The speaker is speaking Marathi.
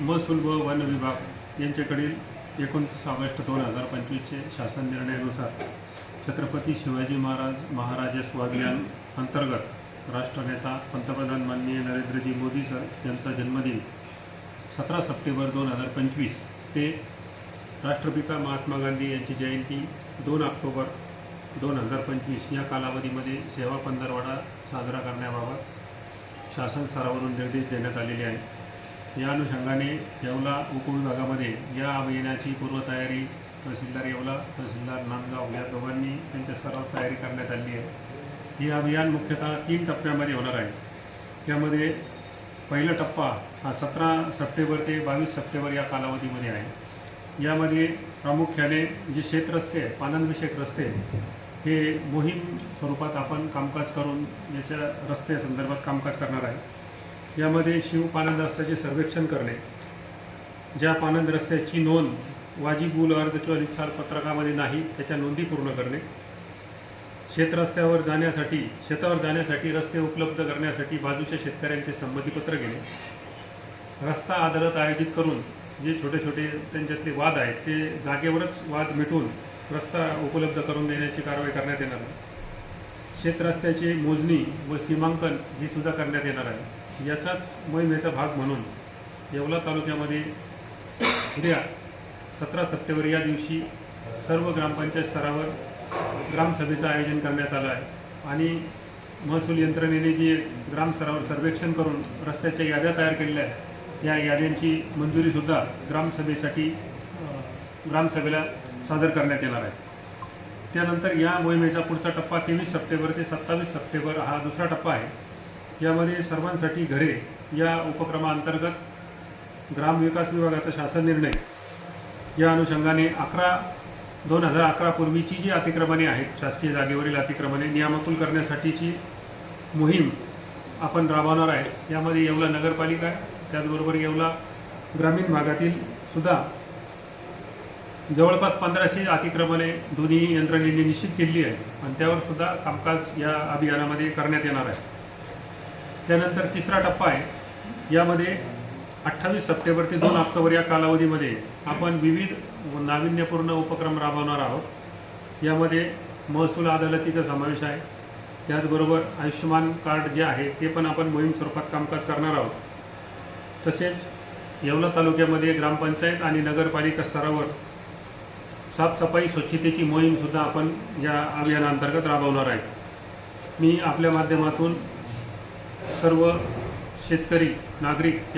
महसूल व वन विभाग यांच्याकडील एकोणतीस ऑगस्ट दोन हजार पंचवीसचे शासन निर्णयानुसार छत्रपती शिवाजी महाराज महाराज स्वाभियान अंतर्गत राष्ट्रनेता पंतप्रधान माननीय नरेंद्रजी मोदी सर यांचा जन्मदिन सतरा सप्टेंबर दोन हजार पंचवीस ते राष्ट्रपिता महात्मा गांधी यांची जयंती दोन ऑक्टोबर दोन हजार पंचवीस या कालावधीमध्ये सेवा पंधरवाडा साजरा करण्याबाबत शासन स्तरावरून निर्देश देण्यात आलेले आहेत. या अनुषंगाने येवला उपविभागामध्ये या अभियानाची पूर्वतयारी तहसीलदार येवला तहसीलदार नांदगाव या दोघांनी त्यांच्या सर्वात तयारी करण्यात आली आहे. हे अभियान मुख्यतः तीन टप्प्यामध्ये होणार आहे. त्यामध्ये पहिला टप्पा हा सतरा सप्टेंबर ते बावीस सप्टेंबर या कालावधीमध्ये आहे. यामध्ये प्रामुख्याने जे शेतरस्ते आहे पाननविषयक रस्ते हे मोहीम स्वरूपात आपण कामकाज करून याच्या रस्ते संदर्भात कामकाज करणार आहे. यामध्ये शिव पानंद रस्त्याचे सर्वेक्षण करणे ज्या पानंद रस्त्याची नोंद वाजिबूल अर्ज किंवा निसार पत्रकामध्ये नाही त्याच्या नोंदी पूर्ण करणे शेतरस्त्यावर जाण्यासाठी शेतावर जाण्यासाठी रस्ते उपलब्ध करण्यासाठी बाजूच्या शेतकऱ्यांचे संमतीपत्र घेणे रस्ता अदालत आयोजित करून जे छोटे छोटे त्यांच्यातले वाद आहेत ते जागेवरच वाद मिटून रस्ता उपलब्ध करून देण्याची कारवाई करण्यात येणार आहे. शेतरस्त्याची मोजणी व सीमांकन ही सुद्धा करण्यात येणार आहे. याचाच मोहिमेचा भाग म्हणून येवला तालुक्यामध्ये उद्या सतरा सप्टेंबर या दिवशी सर्व ग्रामपंचायत स्तरावर ग्रामसभेचं आयोजन करण्यात आलं आहे. आणि महसूल यंत्रणेने जे ग्रामस्तरावर सर्वेक्षण करून रस्त्याच्या याद्या तयार केलेल्या आहेत या याद्यांची मंजुरीसुद्धा ग्रामसभेसाठी ग्रामसभेला सादर करण्यात येणार आहे. त्यानंतर या मोहिमेचा पुढचा टप्पा तेवीस सप्टेंबर ते सत्तावीस सप्टेंबर हा दुसरा टप्पा आहे. यामध्ये सर्वांसाठी घरे या उपक्रमाअंतर्गत ग्रामविकास विभागाचा शासन निर्णय. या अनुषंगाने अकरा दोन हजार अकरा पूर्वीची जी अतिक्रमणे आहेत शासकीय जागेवरील अतिक्रमणे नियामकुल करण्यासाठीची मोहीम आपण राबवणार आहे. यामध्ये येवला नगरपालिका आहे त्याचबरोबर येवला ग्रामीण भागातील सुद्धा जवळपास पंधराशे अतिक्रमणे दोन्ही यंत्रणेने निश्चित केली आहे. आणि त्यावर सुद्धा कामकाज या अभियानामध्ये करण्यात येणार आहे. त्यानंतर तिसरा टप्पा आहे. यामध्ये अठ्ठावीस सप्टेंबर ते दोन ऑक्टोबर या कालावधीमध्ये आपण विविध नाविन्यपूर्ण उपक्रम राबवणार आहोत. यामध्ये महसूल अदालतीचा समावेश आहे. त्याचबरोबर आयुष्यमान कार्ड जे आहे ते पण आपण मोहीम स्वरूपात कामकाज करणार आहोत. तसेच येवला तालुक्यामध्ये ग्रामपंचायत आणि नगरपालिका स्तरावर साफसफाई स्वच्छतेची मोहीमसुद्धा आपण या अभियानांतर्गत राबवणार आहे. मी आपल्या माध्यमातून सर्व शेतकरी नागरिक या